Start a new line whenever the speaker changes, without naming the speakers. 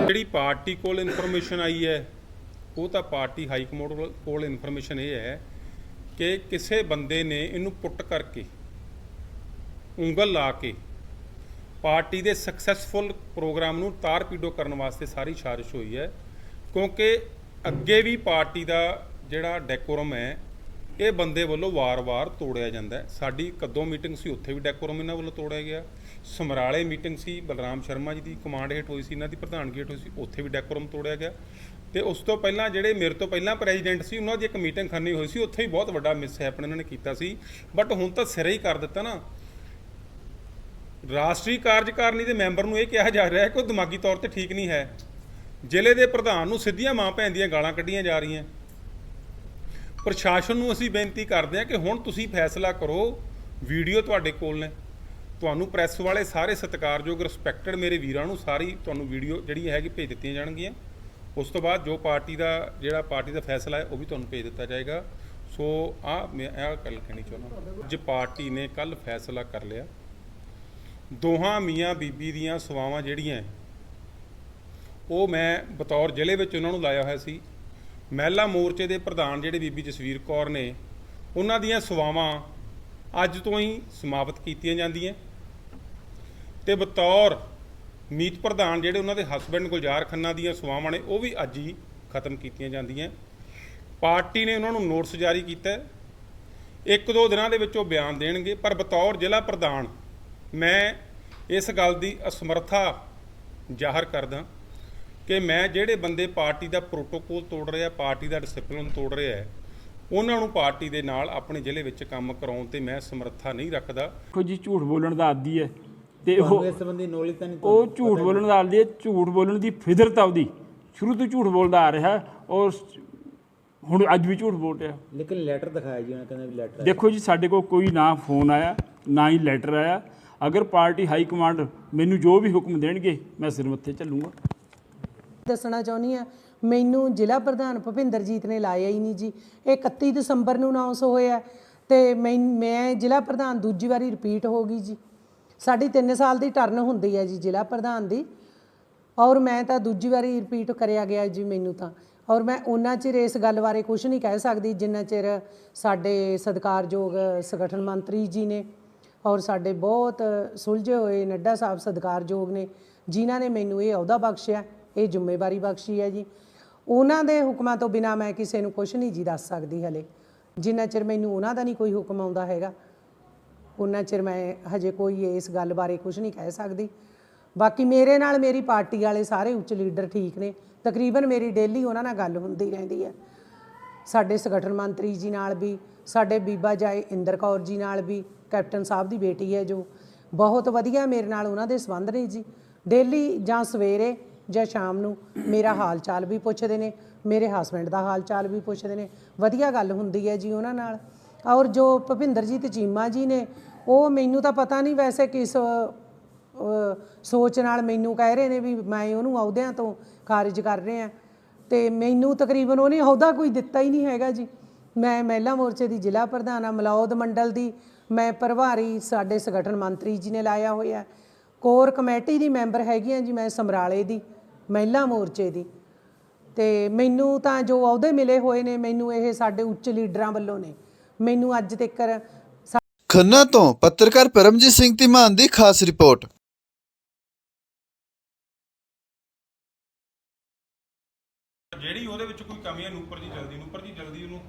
ਜਿਹੜੀ ਪਾਰਟੀ ਕੋਲ ਇਨਫੋਰਮੇਸ਼ਨ ਆਈ ਹੈ, ਉਹ ਤਾਂ ਪਾਰਟੀ ਹਾਈ ਕਮਾਂਡ ਕੋਲ ਇਨਫੋਰਮੇਸ਼ਨ ਇਹ ਹੈ ਕਿ ਕਿਸੇ ਬੰਦੇ ਨੇ ਇਹਨੂੰ ਪੁੱਟ ਕਰਕੇ ਉਂਗਲ ਲਾ ਕੇ ਪਾਰਟੀ ਦੇ ਸਕਸੈਸਫੁਲ ਪ੍ਰੋਗਰਾਮ ਨੂੰ ਤਾਰ-ਪੀਡੋ ਕਰਨ ਵਾਸਤੇ ਸਾਰੀ ਸਾਜ਼ਿਸ਼ ਹੋਈ ਹੈ, ਕਿਉਂਕਿ ਅੱਗੇ ਵੀ ਪਾਰਟੀ ਦਾ ਜਿਹੜਾ ਡੈਕੋਰਮ ਹੈ ਇਹ ਬੰਦੇ ਵੱਲੋਂ ਵਾਰ-ਵਾਰ ਤੋੜਿਆ ਜਾਂਦਾ ਹੈ। ਸਾਡੀ ਕਦੋਂ ਮੀਟਿੰਗ ਸੀ, ਉੱਥੇ ਵੀ ਡੈਕੋਰਮ ਇਹਨਾਂ ਵੱਲੋਂ ਤੋੜਿਆ ਗਿਆ। ਸਮਰਾਲੇ ਮੀਟਿੰਗ ਸੀ, ਬਲਰਾਮ ਸ਼ਰਮਾ ਜੀ ਦੀ ਕਮਾਂਡ ਹੇਠ ਹੋਈ ਸੀ, ਇਹਨਾਂ ਦੀ ਪ੍ਰਧਾਨਗੀ ਹੇਠ ਹੋਈ ਸੀ, ਉੱਥੇ ਵੀ ਡੈਕੋਰਮ ਤੋੜਿਆ ਗਿਆ। ਤੇ ਉਸ ਤੋਂ ਪਹਿਲਾਂ ਜਿਹੜੇ ਮੇਰੇ ਤੋਂ ਪਹਿਲਾਂ ਪ੍ਰੈਜ਼ੀਡੈਂਟ ਸੀ, ਉਹਨਾਂ ਦੀ ਇੱਕ ਮੀਟਿੰਗ ਖੰਨੀ ਹੋਈ ਸੀ, ਉੱਥੇ ਵੀ ਬਹੁਤ ਵੱਡਾ ਮਿਸ ਹੈਪਨ ਇਹਨਾਂ ਨੇ ਕੀਤਾ ਸੀ। ਬਟ ਹੁਣ ਤਾਂ ਸਿਰੇ ਹੀ ਕਰ ਦਿੱਤਾ ਨਾ। ਰਾਸ਼ਟਰੀ ਕਾਰਜਕਾਰਨੀ ਦੇ ਮੈਂਬਰ ਨੂੰ ਇਹ ਕਿਹਾ ਜਾ ਰਿਹਾ ਹੈ ਕਿ ਉਹ ਦਿਮਾਗੀ ਤੌਰ ਤੇ ਠੀਕ ਨਹੀਂ ਹੈ। ਜ਼ਿਲ੍ਹੇ ਦੇ ਪ੍ਰਧਾਨ ਨੂੰ ਸਿੱਧੀਆਂ ਮਾਂ ਭੈਣ ਦੀਆਂ ਗਾਲਾਂ ਕੱਢੀਆਂ ਜਾ ਰਹੀਆਂ। ਪ੍ਰਸ਼ਾਸਨ ਨੂੰ ਅਸੀਂ ਬੇਨਤੀ ਕਰਦੇ ਹਾਂ ਕਿ ਹੁਣ ਤੁਸੀਂ ਫੈਸਲਾ ਕਰੋ, ਵੀਡੀਓ ਤੁਹਾਡੇ ਕੋਲ ਨੇ। ਤੁਹਾਨੂੰ ਪ੍ਰੈਸ ਵਾਲੇ ਸਾਰੇ ਸਤਿਕਾਰਯੋਗ ਰਿਸਪੈਕਟਡ ਮੇਰੇ ਵੀਰਾਂ ਨੂੰ ਸਾਰੀ ਤੁਹਾਨੂੰ ਵੀਡੀਓ ਜਿਹੜੀ ਹੈਗੀ ਭੇਜ ਦਿੱਤੀਆਂ ਜਾਣਗੀਆਂ। ਉਸ ਤੋਂ ਬਾਅਦ ਜੋ ਪਾਰਟੀ ਦਾ, ਜਿਹੜਾ ਪਾਰਟੀ ਦਾ ਫੈਸਲਾ ਹੈ, ਉਹ ਵੀ ਤੁਹਾਨੂੰ ਭੇਜ ਦਿੱਤਾ ਜਾਏਗਾ। ਸੋ ਆ ਮੈਂ ਇਹ ਗੱਲ ਕਹਿਣੀ ਚਾਹੁੰਦਾ ਅੱਜ ਪਾਰਟੀ ਨੇ ਕੱਲ ਫੈਸਲਾ ਕਰ ਲਿਆ। ਦੋਹਾਂ ਮੀਆਂ ਬੀਬੀ ਦੀਆਂ ਸਵਾਵਾਂ ਜਿਹੜੀਆਂ ਉਹ ਮੈਂ ਬਤੌਰ ਜ਼ਿਲ੍ਹੇ ਵਿੱਚ ਉਹਨਾਂ ਨੂੰ ਲਾਇਆ ਹੋਇਆ ਸੀ। ਮਹਿਲਾ ਮੋਰਚੇ ਦੇ ਪ੍ਰਧਾਨ ਜਿਹੜੇ ਬੀਬੀ ਜਸਵੀਰ ਕੌਰ ਨੇ, ਉਹਨਾਂ ਦੀਆਂ ਸੇਵਾਵਾਂ ਅੱਜ ਤੋਂ ਹੀ ਸਮਾਪਤ ਕੀਤੀਆਂ ਜਾਂਦੀਆਂ। ਤੇ ਬਤੌਰ ਮੀਤ ਪ੍ਰਧਾਨ ਜਿਹੜੇ ਉਹਨਾਂ ਦੇ ਹਸਬੰਡ ਗੁਲਜ਼ਾਰ ਖੰਨਾ ਦੀਆਂ ਸੇਵਾਵਾਂ ਨੇ, ਉਹ ਵੀ ਅੱਜ ਹੀ ਖਤਮ ਕੀਤੀਆਂ ਜਾਂਦੀਆਂ। ਪਾਰਟੀ ਨੇ ਉਹਨਾਂ ਨੂੰ ਨੋਟਿਸ ਜਾਰੀ ਕੀਤਾ। ਇੱਕ ਦੋ ਦਿਨਾਂ ਦੇ ਵਿੱਚ ਉਹ ਬਿਆਨ ਦੇਣਗੇ, ਪਰ ਬਤੌਰ ਜ਼ਿਲ੍ਹਾ ਪ੍ਰਧਾਨ ਮੈਂ ਇਸ ਗੱਲ ਦੀ ਅਸਮਰਥਾ ਜ਼ਾਹਰ ਕਰਦਾ। ਕਿ ਮੈਂ ਜਿਹੜੇ ਬੰਦੇ ਪਾਰਟੀ ਦਾ ਪ੍ਰੋਟੋਕੋਲ ਤੋੜ ਰਿਹਾ ਪਾਰਟੀ ਦਾ ਡਿਸਪਲਿਨ ਤੋੜ ਰਿਹਾ ਹੈ ਉਹਨਾਂ ਨੂੰ ਪਾਰਟੀ ਦੇ ਨਾਲ ਆਪਣੇ ਜ਼ਿਲ੍ਹੇ ਵਿੱਚ ਕੰਮ ਕਰਾਉਣ ਤੇ ਮੈਂ ਸਮਰੱਥਾ ਨਹੀਂ ਰੱਖਦਾ।
ਦੇਖੋ ਜੀ ਝੂਠ ਬੋਲਣ ਦਾ ਆਦੀ ਹੈ ਤੇ ਉਹ
ਇਸ ਸੰਬੰਧੀ ਨੌਲੇਜ ਤਾਂ ਨਹੀਂ
ਉਹ ਝੂਠ ਬੋਲਣ ਦਾ ਆਦੀ ਹੈ ਝੂਠ ਬੋਲਣ ਦੀ ਫਿਦਰਤ ਆ ਉਹਦੀ। ਸ਼ੁਰੂ ਤੋਂ ਝੂਠ ਬੋਲਦਾ ਆ ਰਿਹਾ ਔਰ ਹੁਣ ਅੱਜ ਵੀ ਝੂਠ ਬੋਲ ਰਿਹਾ।
ਲੇਕਿਨ ਲੈਟਰ ਦਿਖਾਇਆ ਜੀ ਉਹਨਾਂ ਕਹਿੰਦਾ ਵੀ ਲੈਟਰ
ਦੇਖੋ ਜੀ ਸਾਡੇ ਕੋਲ ਕੋਈ ਨਾ ਫੋਨ ਆਇਆ ਨਾ ਹੀ ਲੈਟਰ ਆਇਆ। ਅਗਰ ਪਾਰਟੀ ਹਾਈ ਕਮਾਂਡ ਮੈਨੂੰ ਜੋ ਵੀ ਹੁਕਮ ਦੇਣਗੇ ਮੈਂ ਸਿਰ ਮੱਥੇ ਚੱਲੂੰਗਾ।
ਦੱਸਣਾ ਚਾਹੁੰਦੀ ਆ ਮੈਨੂੰ ਜ਼ਿਲ੍ਹਾ ਪ੍ਰਧਾਨ ਭੁਪਿੰਦਰਜੀਤ ਨੇ ਲਾਇਆ ਹੀ ਨਹੀਂ ਜੀ। ਇਹ 31 ਦਸੰਬਰ ਨੂੰ ਅਨਾਉਂਸ ਹੋਇਆ ਤੇ ਮੈਂ ਮੈਂ ਜ਼ਿਲ੍ਹਾ ਪ੍ਰਧਾਨ ਦੂਜੀ ਵਾਰੀ ਰਿਪੀਟ ਹੋ ਗਈ ਜੀ। ਸਾਡੀ 3 ਸਾਲ ਦੀ ਟਰਨ ਹੁੰਦੀ ਹੈ ਜੀ ਜ਼ਿਲ੍ਹਾ ਪ੍ਰਧਾਨ ਦੀ। ਔਰ ਮੈਂ ਤਾਂ ਦੂਜੀ ਵਾਰੀ ਰਿਪੀਟ ਕਰਿਆ ਗਿਆ ਜੀ ਮੈਨੂੰ ਤਾਂ। ਔਰ ਮੈਂ ਉਹਨਾਂ ਚਿਰ ਇਸ ਗੱਲ ਬਾਰੇ ਕੁਝ ਨਹੀਂ ਕਹਿ ਸਕਦੀ, ਜਿੰਨਾ ਚਿਰ ਸਾਡੇ ਸਤਿਕਾਰਯੋਗ ਸੰਗਠਨ ਮੰਤਰੀ ਜੀ ਨੇ ਔਰ ਸਾਡੇ ਬਹੁਤ ਸੁਲਝੇ ਹੋਏ ਨੱਡਾ ਸਾਹਿਬ ਸਤਿਕਾਰਯੋਗ ਨੇ, ਜਿਨ੍ਹਾਂ ਨੇ ਮੈਨੂੰ ਇਹ ਅਹੁਦਾ ਬਖਸ਼ਿਆ। ਇਹ ਜ਼ਿੰਮੇਵਾਰੀ ਬਖਸ਼ੀ ਹੈ ਜੀ। ਉਹਨਾਂ ਦੇ ਹੁਕਮਾਂ ਤੋਂ ਬਿਨਾ ਮੈਂ ਕਿਸੇ ਨੂੰ ਕੁਝ ਨਹੀਂ ਜੀ ਦੱਸ ਸਕਦੀ ਹਲੇ। ਜਿੰਨਾ ਚਿਰ ਮੈਨੂੰ ਉਹਨਾਂ ਦਾ ਨਹੀਂ ਕੋਈ ਹੁਕਮ ਆਉਂਦਾ ਹੈਗਾ, ਉਹਨਾਂ ਚਿਰ ਮੈਂ ਹਜੇ ਕੋਈ ਇਸ ਗੱਲ ਬਾਰੇ ਕੁਝ ਨਹੀਂ ਕਹਿ ਸਕਦੀ। ਬਾਕੀ ਮੇਰੇ ਨਾਲ ਮੇਰੀ ਪਾਰਟੀ ਵਾਲੇ ਸਾਰੇ ਉੱਚ ਲੀਡਰ ਠੀਕ ਨੇ। ਤਕਰੀਬਨ ਮੇਰੀ ਡੇਲੀ ਉਹਨਾਂ ਨਾਲ ਗੱਲ ਹੁੰਦੀ ਰਹਿੰਦੀ ਹੈ। ਸਾਡੇ ਸੰਗਠਨ ਮੰਤਰੀ ਜੀ ਨਾਲ ਵੀ, ਸਾਡੇ ਬੀਬਾ ਜਾਏ ਇੰਦਰ ਕੌਰ ਜੀ ਨਾਲ ਵੀ, ਕੈਪਟਨ ਸਾਹਿਬ ਦੀ ਬੇਟੀ ਹੈ ਜੋ। ਬਹੁਤ ਵਧੀਆ ਮੇਰੇ ਨਾਲ ਉਹਨਾਂ ਦੇ ਸੰਬੰਧ ਨੇ ਜੀ। ਡੇਲੀ ਜਾਂ ਸਵੇਰੇ ਜਾਂ ਸ਼ਾਮ ਨੂੰ ਮੇਰਾ ਹਾਲ ਚਾਲ ਵੀ ਪੁੱਛਦੇ ਨੇ, ਮੇਰੇ ਹਸਬੰਡ ਦਾ ਹਾਲ ਚਾਲ ਵੀ ਪੁੱਛਦੇ ਨੇ। ਵਧੀਆ ਗੱਲ ਹੁੰਦੀ ਹੈ ਜੀ ਉਹਨਾਂ ਨਾਲ। ਔਰ ਜੋ ਭੁਪਿੰਦਰਜੀਤ ਚੀਮਾ ਜੀ ਨੇ, ਉਹ ਮੈਨੂੰ ਤਾਂ ਪਤਾ ਨਹੀਂ ਵੈਸੇ ਕਿਸ ਸੋਚ ਨਾਲ ਮੈਨੂੰ ਕਹਿ ਰਹੇ ਨੇ ਵੀ ਮੈਂ ਉਹਨੂੰ ਅਹੁਦਿਆਂ ਤੋਂ ਖਾਰਜ ਕਰ ਰਹੇ ਆ ਤੇ ਮੈਨੂੰ ਤਕਰੀਬਨ ਉਹਨੇ ਅਹੁਦਾ ਕੋਈ ਦਿੱਤਾ ਹੀ ਨਹੀਂ ਹੈਗਾ ਜੀ। ਮੈਂ ਮਹਿਲਾ ਮੋਰਚੇ ਦੀ ਜ਼ਿਲ੍ਹਾ ਪ੍ਰਧਾਨ ਆ ਮਲੌਦ ਮੰਡਲ ਦੀ। ਮੈਂ ਪ੍ਰਭਾਰੀ ਸਾਡੇ ਸੰਗਠਨ ਮੰਤਰੀ ਜੀ ਨੇ ਲਾਇਆ ਹੋਇਆ। ਕੋਰ ਕਮੇਟੀ ਦੀ ਮੈਂਬਰ ਹੈਗੀ ਆ ਜੀ, ਮੈਂ ਸਮਰਾਲੇ ਦੀ। ਮਹਿਲਾ ਮੋਰਚੇ ਦੀ। ਤੇ ਮੈਨੂੰ ਤਾਂ ਜੋ ਅਹੁਦੇ ਮਿਲੇ ਹੋਏ ਨੇ ਮੈਨੂੰ ਇਹ ਸਾਡੇ ਉੱਚ ਲੀਡਰਾਂ ਵੱਲੋਂ ਨੇ। ਮੈਨੂੰ ਅੱਜ ਤੱਕ
ਖੰਨਾ ਤੋਂ ਪੱਤਰਕਾਰ ਪਰਮਜੀਤ ਸਿੰਘ ਧੀਮਾਨ ਦੀ ਖਾਸ ਰਿਪੋਰਟ।
ਜਿਹੜੀ ਉਹਦੇ ਵਿੱਚ ਕੋਈ ਕਮੀ ਹੈ ਨੂਪਰ ਜੀ ਜਲਦੀ ਨੂਪਰ ਜੀ ਜਲਦੀ ਉਹਨੂੰ